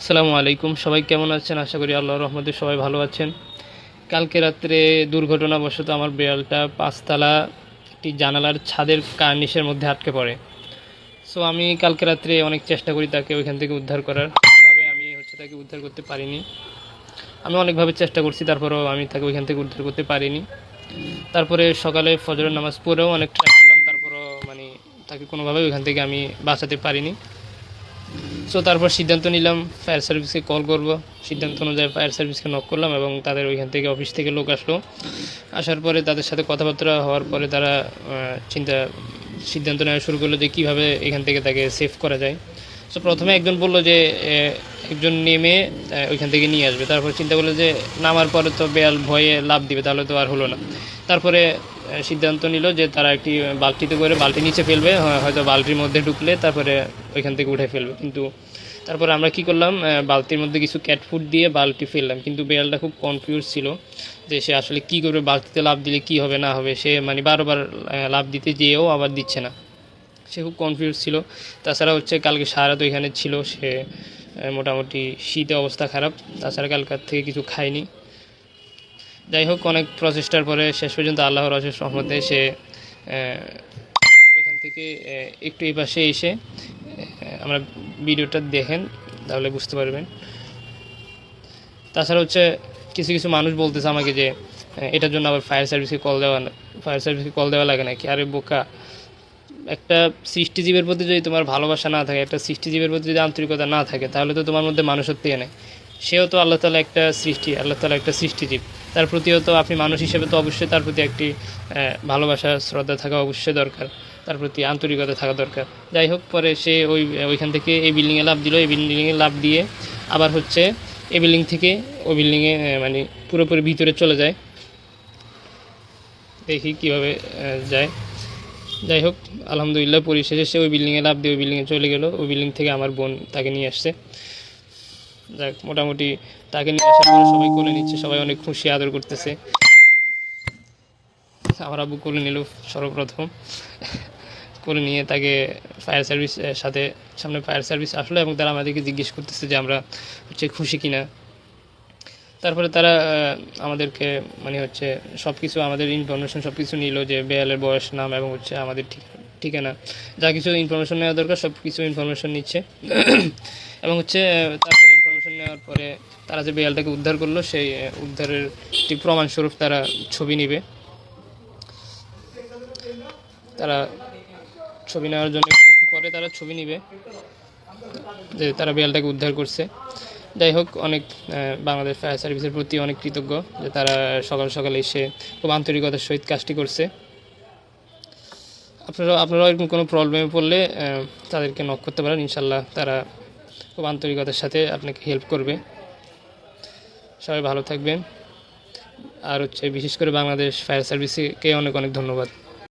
আসসালামু আলাইকুম। সবাই কেমন আছেন? আশা করি আল্লাহ রহমতে সবাই ভালো আছেন। কালকে রাত্রে দুর্ঘটনাবশত আমার বিড়ালটা পাঁচতলা একটি জানালার ছাদের কার্নিশের মধ্যে আটকে পড়ে। সো আমি কালকে রাত্রে অনেক চেষ্টা করি তাকে ওইখান থেকে উদ্ধার করার। ভাবে আমি হচ্ছে তাকে উদ্ধার করতে পারিনি। আমি অনেকভাবে চেষ্টা করছি, তারপরেও আমি তাকে ওইখান থেকে উদ্ধার করতে পারিনি। তারপরে সকালে ফজরের নামাজ পড়েও অনেক ট্রাই করলাম, তারপরও মানে তাকে কোনোভাবে ওইখান থেকে আমি বাঁচাতে পারিনি। সো তারপর সিদ্ধান্ত নিলাম ফায়ার সার্ভিসকে কল করব। সিদ্ধান্ত অনুযায়ী ফায়ার সার্ভিসকে নক করলাম এবং তাদের ওইখান থেকে অফিস থেকে লোক আসলো। আসার পরে তাদের সাথে কথাবার্তা হওয়ার পরে তারা চিন্তা, সিদ্ধান্ত নেওয়া শুরু করল যে কীভাবে এখান থেকে তাকে সেভ করা যায়। সো প্রথমে একজন বলল যে একজন নেমে ওইখান থেকে নিয়ে আসবে। তারপর চিন্তা করল যে নামার পরে তো বেয়াল ভয়ে লাভ দিবে, তাহলে তো আর হলো না। তারপরে সিদ্ধান্ত নিল যে তারা একটি বালতিতে করে বালতি নিচে ফেলবে হয়তো বালতির মধ্যে ঢুকলে তারপরে ওইখান থেকে উঠে ফেলবে। কিন্তু তারপরে আমরা কি করলাম বালতির মধ্যে কিছু ক্যাট ফুড দিয়ে বালতি ফেললাম। কিন্তু বেয়ালটা খুব কনফিউজ ছিল যে সে আসলে কি করবে, বালতিতে লাভ দিলে কি হবে, না হবে, সে মানে বারবার লাভ দিতে যেয়েও আবার দিচ্ছে না। সে খুব কনফিউজ ছিল। তাছাড়া হচ্ছে কালকে সারা তো এখানে ছিল, সে মোটামুটি শীতে অবস্থা খারাপ। তাছাড়া কালকার থেকে কিছু খায়নি যাই হোক, অনেক প্রচেষ্টার পরে শেষ পর্যন্ত আল্লাহর অশেষ রহমতে সে ওইখান থেকে একটু এই পাশে এসে আমরা ভিডিওটা দেখেন, তাহলে বুঝতে পারবেন। তাছাড়া হচ্ছে, কিছু কিছু মানুষ বলতেছে আমাকে যে এটার জন্য আবার ফায়ার সার্ভিসকে কল দেওয়া ফায়ার সার্ভিসকে কল দেওয়া লাগে নাকি? আরে বোকা। একটা সৃষ্টিজীবের প্রতি যদি তোমার ভালোবাসা না থাকে, একটা সৃষ্টিজীবের প্রতি যদি আন্তরিকতা না থাকে, তাহলে তো তোমার মধ্যে মানুষত্ব নেই। সেও তো আল্লাহ তালা একটা সৃষ্টি, আল্লাহ তালা একটা সৃষ্টিজীব। তার প্রতিও তো আপনি মানুষ হিসেবে তো অবশ্যই তার প্রতি একটি ভালোবাসা, শ্রদ্ধা থাকা অবশ্যই দরকার। তার প্রতি আন্তরিকতা থাকা দরকার। যাই হোক, পরে সে ওই, ওইখান থেকে এই বিল্ডিংয়ে লাভ দিল, এই বিল্ডিংয়ে লাভ দিয়ে আবার হচ্ছে এই বিল্ডিং থেকে ওই বিল্ডিংয়ে মানে পুরোপুরি ভিতরে চলে যায়। দেখি কীভাবে যায়। যাই হোক, আলহামদুলিল্লাহ পরিশেষে সে ওই বিল্ডিংয়ে লাভ দিয়ে ওই বিল্ডিংয়ে চলে গেল। ওই বিল্ডিং থেকে আমার বোন তাকে নিয়ে আসছে। যাক, মোটামুটি তাকে নিয়ে আসার পরে সবাই কোলে নিচ্ছে, সবাই অনেক খুশি, আদর করতেছে। আমার আব্বু কোলে নিল সর্বপ্রথম। কোলে নিয়ে তাকে ফায়ার সার্ভিস সাথে সামনে ফায়ার সার্ভিস আসলো এবং তারা আমাদেরকে জিজ্ঞেস করতেছে যে আমরা হচ্ছে খুশি কিনা। তারপরে তারা আমাদেরকে মানে হচ্ছে সব কিছু আমাদের ইনফরমেশন সব কিছু নিল যে বেয়ালের বয়স, নাম এবং হচ্ছে আমাদের ঠিক- ঠিকানা। যা কিছু ইনফরমেশন নেওয়া দরকার সব কিছু ইনফরমেশন নিচ্ছে। এবং হচ্ছে তারপরে ইনফরমেশন নেওয়ার পরে তারা যে বেয়ালটাকে উদ্ধার করল, সেই উদ্ধারের একটি প্রমাণস্বরূপ তারা ছবি নেবে। তারা ছবি নেওয়ার জন্য একটু পরে তারা ছবি নেবে যে তারা বেয়ালটাকে উদ্ধার করছে। যাই হোক, অনেক বাংলাদেশ ফায়ার সার্ভিসের প্রতি অনেক কৃতজ্ঞ যে তারা সকাল সকাল এসে খুব আন্তরিকতার সহিত কাজটি করছে। আপনারা আপনারাও এরকম কোনো প্রবলেমে পড়লে তাদেরকে নক করতে পারেন। ইনশাল্লাহ তারা খুব আন্তরিকতার সাথে আপনাকে হেল্প করবে। সবাই ভালো থাকবেন। আর হচ্ছে, বিশেষ করে বাংলাদেশ ফায়ার সার্ভিসকে অনেক অনেক ধন্যবাদ।